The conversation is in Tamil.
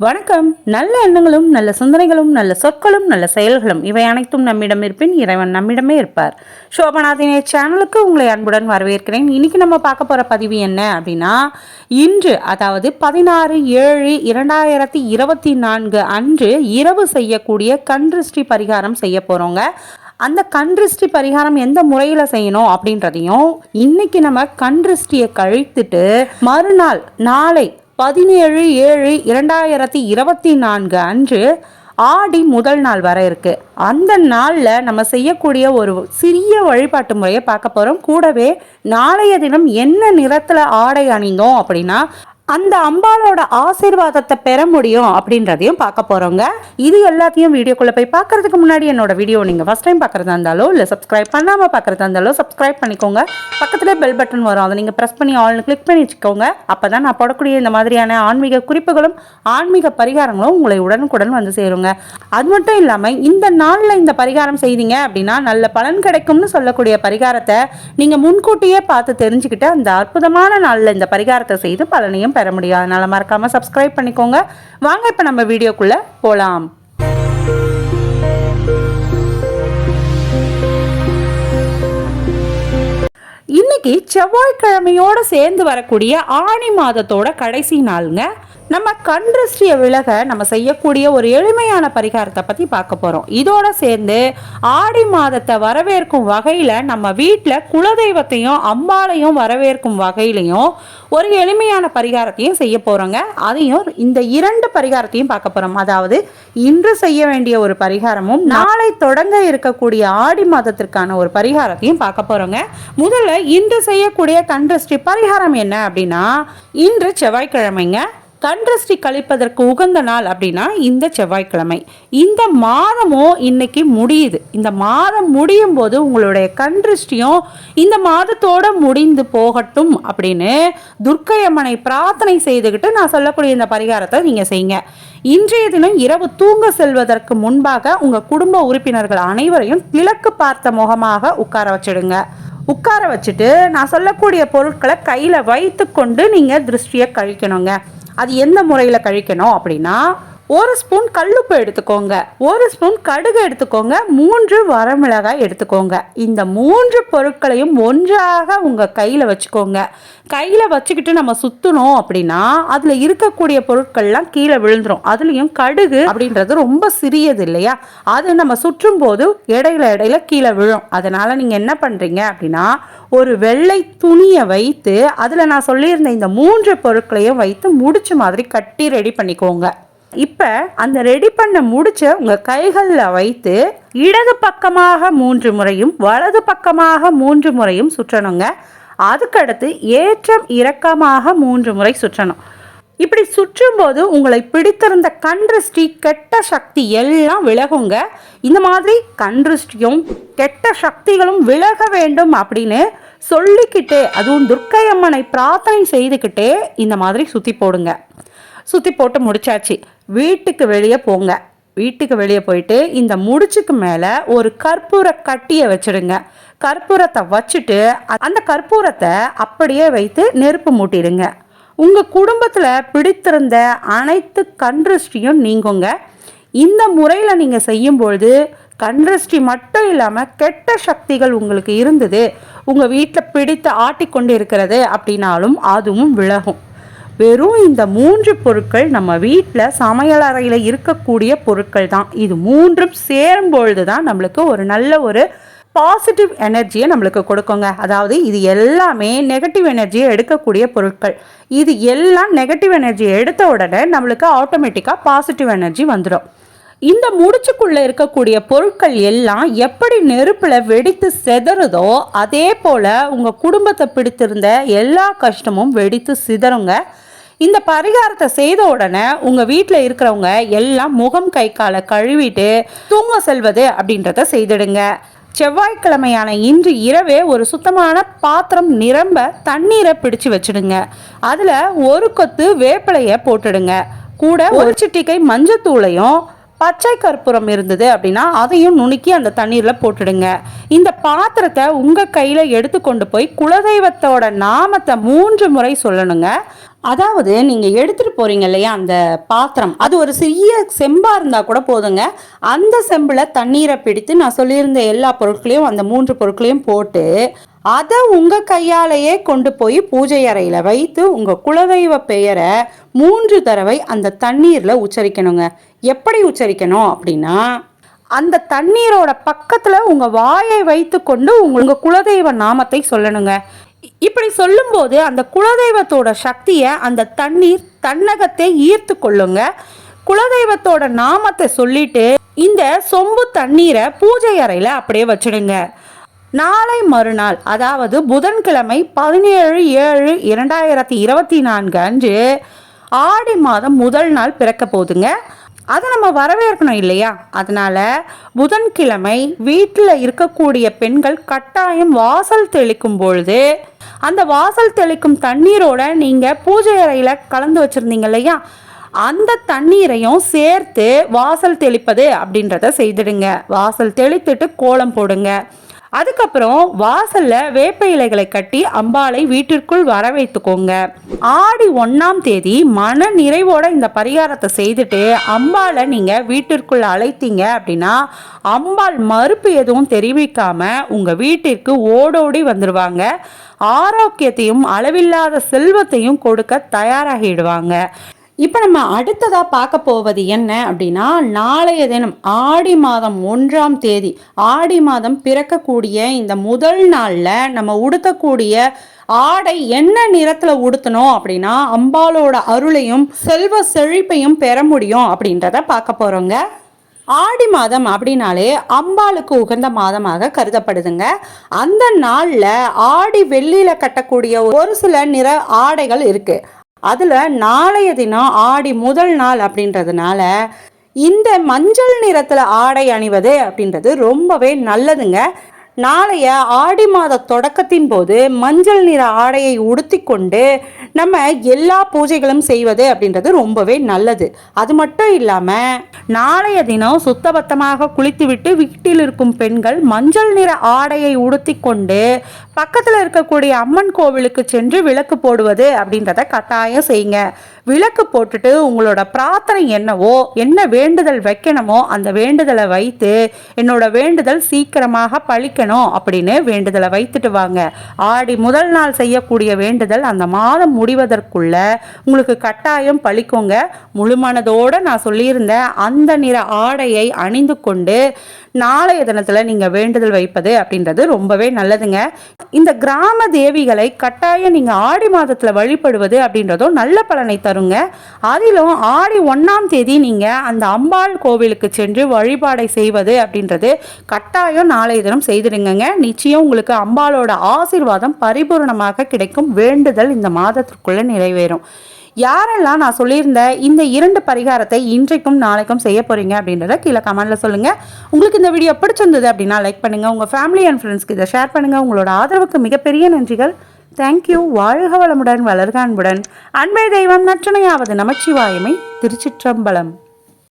வணக்கம். நல்ல எண்ணங்களும் நல்ல சிந்தனைகளும் நல்ல சொற்களும் நல்ல செயல்களும் இவை அனைத்தும் நம்மிடம் இருப்பின் இறைவன் நம்மிடமே இருப்பார். சோபநாதினே சேனலுக்கு உங்களை அன்புடன் வரவேற்கிறேன். இன்னைக்கு நம்ம பார்க்க போகிற பதிவு என்ன அப்படின்னா இன்று அதாவது பதினாறு ஏழு இரண்டாயிரத்தி இருபத்தி நான்கு அன்று இரவு செய்யக்கூடிய கன்றிஷ்டி பரிகாரம் செய்ய போகிறோங்க அந்த கன்றிஷ்டி பரிகாரம் எந்த முறையில் செய்யணும் அப்படின்றதையும் இன்னைக்கு நம்ம கன்றிஷ்டியை கழித்துட்டு மறுநாள் நாளை பதினேழு ஏழு இரண்டாயிரத்தி இருபத்தி நான்கு அன்று ஆடி முதல் நாள் வர இருக்கு. அந்த நாளில் நம்ம செய்யக்கூடிய ஒரு சிறிய வழிபாட்டு முறையை பார்க்க போகிறோம் கூடவே நாளைய தினம் என்ன நிறத்தில் ஆடை அணிந்தோம் அப்படின்னா அந்த அம்பாலோட ஆசீர்வாதத்தை பெற முடியும் அப்படின்றதையும் பார்க்க போகிறோங்க இது எல்லாத்தையும் வீடியோக்குள்ளே போய் பார்க்கறதுக்கு முன்னாடி என்னோட வீடியோ நீங்கள் ஃபஸ்ட் டைம் பார்க்குறதா இருந்தாலோ இல்லை சப்ஸ்கிரைப் பண்ணாமல் பார்க்குறதா இருந்தாலோ சப்ஸ்கிரைப் பண்ணிக்கோங்க. பக்கத்தில் பெல் பட்டன் வரும். அதை நீங்கள் ப்ரெஸ் பண்ணி ஆல்னு கிளிக் பண்ணி வச்சுக்கோங்க. அப்போ தான் நான் போடக்கூடிய இந்த மாதிரியான ஆன்மீக குறிப்புகளும் ஆன்மீக பரிகாரங்களும் உங்களை உடனுக்குடன் வந்து சேருங்க. அது மட்டும் இல்லாமல் இந்த நாளில் இந்த பரிகாரம் செய்தீங்க அப்படின்னா நல்ல பலன் கிடைக்கும்னு சொல்லக்கூடிய பரிகாரத்தை நீங்கள் முன்கூட்டியே பார்த்து தெரிஞ்சுக்கிட்டு அந்த அற்புதமான நாளில் இந்த பரிகாரத்தை செய்து பலனையும் பெற முடியும் அதனால் மறக்காமல் சப்ஸ்கிரைப் பண்ணிக்கோங்க. வாங்க இப்போ நம்ம வீடியோக்குள்ளே போகலாம் இன்னைக்கு செவ்வாய்க்கிழமையோட சேர்ந்து வரக்கூடிய ஆணி மாதத்தோட கடைசி நாளுங்க. நம்ம கண்திருஷ்டிய விலக நம்ம செய்யக்கூடிய ஒரு எளிமையான பரிகாரத்தை பற்றி பார்க்க போகிறோம் இதோட சேர்ந்து ஆடி மாதத்தை வரவேற்கும் வகையில் நம்ம வீட்டில் குலதெய்வத்தையும் அம்பாலையும் வரவேற்கும் வகையிலையும் ஒரு எளிமையான பரிகாரத்தையும் செய்ய போகிறோங்க அதையும் இந்த இரண்டு பரிகாரத்தையும் பார்க்க போகிறோம் அதாவது இன்று செய்ய வேண்டிய ஒரு பரிகாரமும் நாளை தொடங்க இருக்கக்கூடிய ஆடி மாதத்திற்கான ஒரு பரிகாரத்தையும் பார்க்க போகிறோங்க முதல்ல இன்று செய்யக்கூடிய கண்திருஷ்டி பரிகாரம் என்ன அப்படின்னா இன்று செவ்வாய்க்கிழமைங்க. கண்ட்ரஸ்டி கழிப்பதற்கு உகந்த நாள் அப்படின்னா இந்த செவ்வாய்க்கிழமை. இந்த மாதமும் இன்னைக்கு முடியுது. இந்த மாதம் முடியும் போது உங்களுடைய கண்ட்ரஸ்டியும் இந்த மாதத்தோட முடிந்து போகட்டும் அப்படின்னு துர்க்கையம்மனை பிரார்த்தனை செய்துக்கிட்டு நான் சொல்லக்கூடிய இந்த பரிகாரத்தை நீங்கள் செய்யுங்க. இன்றைய தினம் இரவு தூங்க செல்வதற்கு முன்பாக உங்கள் குடும்ப உறுப்பினர்கள் அனைவரையும் கிழக்கு பார்த்த முகமாக உட்கார வச்சிடுங்க. உட்கார வச்சுட்டு நான் சொல்லக்கூடிய பொருட்களை கையில் வைத்து கொண்டு நீங்கள் திருஷ்டியை கழிக்கணுங்க. அது எந்த முறையில் கழிக்கணும் அப்படின்னா ஒரு ஸ்பூன் கல்லுப்பு எடுத்துக்கோங்க. ஒரு ஸ்பூன் கடுகு எடுத்துக்கோங்க. மூன்று வரமிளகாய் எடுத்துக்கோங்க. இந்த மூன்று பொருட்களையும் ஒன்றாக உங்கள் கையில் வச்சுக்கோங்க. கையில் வச்சுக்கிட்டு நம்ம சுற்றணும் அப்படின்னா அதில் இருக்கக்கூடிய பொருட்கள்லாம் கீழே விழுந்துடும் அதுலேயும் கடுகு அப்படின்றது ரொம்ப சிறியது இல்லையா? அது நம்ம சுற்றும் போது இடையில இடையில கீழே விழும். அதனால் நீங்கள் என்ன பண்ணுறீங்க அப்படின்னா ஒரு வெள்ளை துணியை வைத்து அதில் நான் சொல்லியிருந்த இந்த மூன்று பொருட்களையும் வைத்து முடிச்ச மாதிரி கட்டி ரெடி பண்ணிக்கோங்க. இப்போ அந்த ரெடி பண்ண முடிச்ச உங்கள் கைகளில் வைத்து இடது பக்கமாக மூன்று முறையும் வலது பக்கமாக மூன்று முறையும் சுற்றணுங்க. அதுக்கடுத்து ஏற்றம் இறக்கமாக மூன்று முறை சுற்றணும். இப்படி சுற்றும்போது உங்களை பிடித்திருந்த கண்ருஷ்டி கெட்ட சக்தி எல்லாம் விலகுங்க. இந்த மாதிரி கண்ருஷ்டியும் கெட்ட சக்திகளும் விலக வேண்டும் அப்படின்னு சொல்லிக்கிட்டே அதுவும் துர்க்கை அம்மனை பிரார்த்தனை செய்துக்கிட்டே இந்த மாதிரி சுற்றி போடுங்க. சுற்றி போட்டு முடிச்சாச்சு. வீட்டுக்கு வெளியே போங்க. வீட்டுக்கு வெளியே போயிட்டு இந்த முடிச்சுக்கு மேலே ஒரு கற்பூர கட்டியை வச்சிடுங்க. கற்பூரத்தை வச்சுட்டு அந்த கற்பூரத்தை அப்படியே வைத்து நெருப்பு மூட்டிடுங்க. உங்கள் குடும்பத்தில் பிடித்திருந்த அனைத்து கண்திருஷ்டியும் நீங்குங்க. இந்த முறையில் நீங்கள் செய்யும்பொழுது கண்திருஷ்டி மட்டும் இல்லாமல் கெட்ட சக்திகள் உங்களுக்கு இருந்தது. உங்கள் வீட்டில் பிடித்து ஆட்டிக்கொண்டு இருக்கிறது அப்படின்னாலும் அதுவும் விலகும். வெறும் இந்த மூன்று பொருட்கள் நம்ம வீட்டில் சமையலறையில் இருக்கக்கூடிய பொருட்கள் தான். இது மூன்றும் சேரும் பொழுது தான் நம்மளுக்கு ஒரு நல்ல ஒரு பாசிட்டிவ் எனர்ஜியை நம்மளுக்கு கொடுக்குங்க. அதாவது இது எல்லாமே நெகட்டிவ் எனர்ஜியை எடுக்கக்கூடிய பொருட்கள். இது எல்லாம் நெகட்டிவ் எனர்ஜியை எடுத்த உடனே நம்மளுக்கு ஆட்டோமேட்டிக்காக பாசிட்டிவ் எனர்ஜி வந்துடும் இந்த முடிச்சுக்குள்ளே இருக்கக்கூடிய பொருட்கள் எல்லாம் எப்படி நெருப்பில் வெடித்து செதறுதோ அதே போல் உங்கள் குடும்பத்தை பிடித்திருந்த எல்லா கஷ்டமும் வெடித்து சிதறுங்க. இந்த பரிகாரத்தை செய்த உடனே உங்க வீட்டில் இருக்கிறவங்க எல்லாம் முகம் கை காலை கழுவிட்டு தூங்க செல்வது அப்படின்றத செய்திடுங்க. செவ்வாய்க்கிழமையான இன்று இரவே ஒரு சுத்தமான பாத்திரம் நிரம்ப தண்ணீரை பிடிச்சு வச்சிடுங்க. அதில் ஒரு கொத்து வேப்பிலையை போட்டுடுங்க. கூட ஒரு சிட்டிக்கை மஞ்சத்தூளையும் பச்சை கற்பூரம் இருந்தது அப்படின்னா அதையும் நுணுக்கி அந்த தண்ணீரில் போட்டுடுங்க. இந்த பாத்திரத்தை உங்கள் கையில் எடுத்து கொண்டு போய் குலதெய்வத்தோட நாமத்தை மூன்று முறை சொல்லணுங்க. அதாவது நீங்கள் எடுத்துகிட்டு போகிறீங்க இல்லையா அந்த பாத்திரம். அது ஒரு சிறிய செம்பாக இருந்தால் கூட போதுங்க. அந்த செம்பில் தண்ணீரை பிடித்து நான் சொல்லியிருந்த எல்லா பொருட்களையும் அந்த மூன்று பொருட்களையும் போட்டு அதை உங்கள் கையாலேயே கொண்டு போய் பூஜை அறையில் வைத்து உங்கள் குலதெய்வ பெயரை மூன்று தடவை அந்த தண்ணீரில் உச்சரிக்கணுங்க. எப்படி உச்சரிக்கணும் அப்படின்னா அந்த தண்ணீரோட பக்கத்தில் உங்கள் வாயை வைத்து கொண்டு உங்கள் உங்கள் குலதெய்வ நாமத்தை சொல்லணுங்க. இப்படி சொல்லும்போது அந்த குலதெய்வத்தோட சக்தியை அந்த தண்ணீர் தன்னகத்தை ஈர்த்து கொள்ளுங்க. குலதெய்வத்தோட நாமத்தை சொல்லிட்டு இந்த சொம்பு தண்ணீரை பூஜை அறையில் அப்படியே வச்சிடுங்க. நாளை மறுநாள் அதாவது புதன்கிழமை பதினேழு ஏழு இரண்டாயிரத்தி இருபத்தி நான்கு அன்று ஆடி மாதம் முதல் நாள் பிறக்க போகுதுங்க. அதை நம்ம வரவேற்கணும் இல்லையா? அதனால புதன்கிழமை வீட்டில் இருக்கக்கூடிய பெண்கள் கட்டாயம் வாசல் தெளிக்கும் பொழுது அந்த வாசல் தெளிக்கும் தண்ணீரோட நீங்கள் பூஜை அறையில் கலந்து வச்சுருந்தீங்க இல்லையா? அந்த தண்ணீரையும் சேர்த்து வாசல் தெளிப்பது அப்படின்றத செய்திடுங்க. வாசல் தெளித்துட்டு கோலம் போடுங்க. அதுக்கப்புறம் வாசல்ல வேப்ப இலைகளை கட்டி அம்பாளை வீட்டிற்குள் வர வைத்துக்கோங்க ஆடி ஒன்னாம் தேதி மன நிறைவோட இந்த பரிகாரத்தை செய்துட்டு அம்பாளை நீங்க வீட்டிற்குள் அழைத்தீங்க அப்படின்னா அம்பாள் மறுப்பு எதுவும் தெரிவிக்காம உங்க வீட்டிற்கு ஓடோடி வந்துருவாங்க. ஆரோக்கியத்தையும் அளவில்லாத செல்வத்தையும் கொடுக்க தயாராகிடுவாங்க. இப்போ நம்ம அடுத்ததாக பார்க்க போவது என்ன அப்படின்னா நாளைய தினம் ஆடி மாதம் ஒன்றாம் தேதி ஆடி மாதம் பிறக்கக்கூடிய இந்த முதல் நாளில் நம்ம உடுத்தக்கூடிய ஆடை என்ன நிறத்தில் உடுத்தணும் அப்படின்னா அம்பாலோட அருளையும் செல்வ செழிப்பையும் பெற முடியும் அப்படின்றத பார்க்க போகிறோங்க ஆடி மாதம் அப்படின்னாலே அம்பாளுக்கு உகந்த மாதமாக கருதப்படுதுங்க. அந்த நாளில் ஆடி வெள்ளியில் கட்டக்கூடிய ஒரு சில நிற ஆடைகள் இருக்குது அதில் நாளைய தினம் ஆடி முதல் நாள் அப்படின்றதுனால இந்த மஞ்சள் நிறத்தில் ஆடை அணிவது அப்படின்றது ரொம்பவே நல்லதுங்க. நாளைய ஆடி மாத தொடக்கத்தின் போது மஞ்சள் நிற ஆடையை உடுத்திக்கொண்டு நம்ம எல்லா பூஜைகளும் செய்வது அப்படின்றது ரொம்பவே நல்லது. அது மட்டும் இல்லாமல் நாளைய தினம் சுத்தபத்தமாக குளித்துவிட்டு வீட்டில் இருக்கும் பெண்கள் மஞ்சள் நிற ஆடையை உடுத்திக்கொண்டு பக்கத்தில் இருக்கக்கூடிய அம்மன் கோவிலுக்கு சென்று விளக்கு போடுவது அப்படின்றத கட்டாயம் செய்யுங்க. விளக்கு போட்டுட்டு உங்களோட பிரார்த்தனை என்னவோ என்ன வேண்டுதல் வைக்கணுமோ அந்த வேண்டுதலை வைத்து என்னோட வேண்டுதல் சீக்கிரமாக பழிக்க பழிக்கணும் அப்படின்னு வேண்டுதலை வைத்துட்டு வாங்க. ஆடி முதல் நாள் செய்யக்கூடிய வேண்டுதல் அந்த மாதம் முடிவதற்குள்ள உங்களுக்கு கட்டாயம் பழிக்குங்க. முழுமனதோட நான் சொல்லியிருந்தேன் அந்த நிற ஆடையை அணிந்து கொண்டு நாளைய தினத்தில் நீங்கள் வேண்டுதல் வைப்பது அப்படின்றது ரொம்பவே நல்லதுங்க. இந்த கிராம தேவிகளை கட்டாயம் நீங்கள் ஆடி மாதத்தில் வழிபடுவது அப்படின்றதும் நல்ல பலனை தருங்க. அதிலும் ஆடி ஒன்றாம் தேதி நீங்கள் அந்த அம்பாள் கோவிலுக்கு சென்று வழிபாடை செய்வது அப்படின்றது கட்டாயம் நாளைய தினம் இருங்கங்க நிச்சயம் உங்களுக்கு அம்பாளோட ஆசீர்வாதம் பரிபூரணமாக கிடைக்கும். வேண்டுதல் இந்த மாதத்திற்குள்ள நிறைவேறும். யாரெல்லாம் நான் சொல்லியிருந்த இந்த இரண்டு பரிகாரத்தை இன்றைக்கும் நாளைக்கும் செய்ய போறீங்க அப்படின்றத கீழே கமெண்டில் சொல்லுங்கள் உங்களுக்கு இந்த வீடியோ பிடிச்சிருந்தது அப்படின்னா லைக் பண்ணுங்கள் உங்கள் ஃபேமிலி அண்ட் ஃப்ரெண்ட்ஸ்க்கு இதை ஷேர் பண்ணுங்கள் உங்களோட ஆதரவுக்கு மிகப்பெரிய நன்றிகள். தேங்க்யூ வாழ்க வளமுடன் வளர்க அன்புடன். அன்பே தெய்வம் நற்றனையாவது நமச்சிவாயமை. திருச்சிற்றம்பலம்.